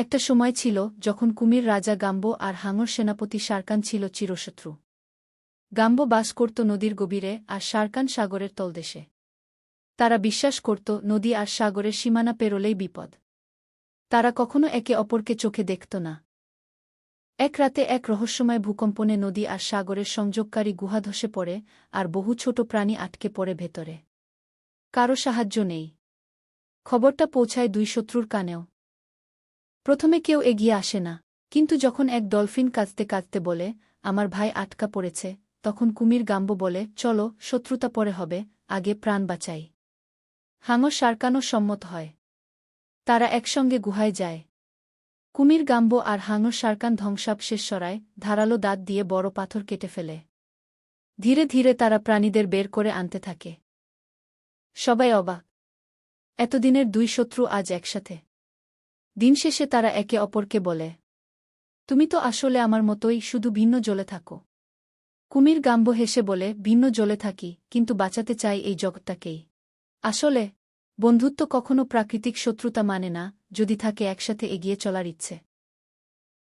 একটা সময় ছিল যখন কুমির রাজা গাম্ব আর হাঙর সেনাপতি সারকান ছিল চিরশত্রু। গাম্ব বাস করত নদীর গভীরে আর সারকান সাগরের তলদেশে। তারা বিশ্বাস করত নদী আর সাগরের সীমানা পেরোলেই বিপদ। তারা কখনো একে অপরকে চোখে দেখত না। এক রাতে এক রহস্যময় ভূকম্পনে নদী আর সাগরের সংযোগকারী গুহা ধসে পড়ে আর বহু ছোট প্রাণী আটকে পড়ে ভেতরে। কারও সাহায্য নেই। খবরটা পৌঁছায় দুই শত্রুর কানেও। প্রথমে কেউ এগিয়ে আসে না, কিন্তু যখন এক ডলফিন কাঁদতে কাঁদতে বলে, আমার ভাই আটকা পড়েছে, তখন কুমির গাম্ব বলে, চলো, শত্রুতা পরে হবে, আগে প্রাণ বাঁচাই। হাঙর সারকানও সম্মত হয়। তারা একসঙ্গে গুহায় যায়। কুমির গাম্ব আর হাঙর সারকান ধ্বংসাবশেষ সরায়, ধারালো দাঁত দিয়ে বড় পাথর কেটে ফেলে। ধীরে ধীরে তারা প্রাণীদের বের করে আনতে থাকে। সবাই অবাক। এতদিনের দুই শত্রু আজ একসাথে। দিন শেষে তারা একে অপরকে বলে, তুমি তো আসলে আমার মতোই শুধু ভিন্ন জ্বলে থাকো। কুমির গাম্ব হেসে বলে, ভিন্ন জ্বলে থাকি, কিন্তু বাঁচাতে চাই এই জগৎটাকেই। আসলে, বন্ধুত্ব কখনো প্রাকৃতিক শত্রুতা মানে না, যদি থাকে একসাথে এগিয়ে চলার ইচ্ছে।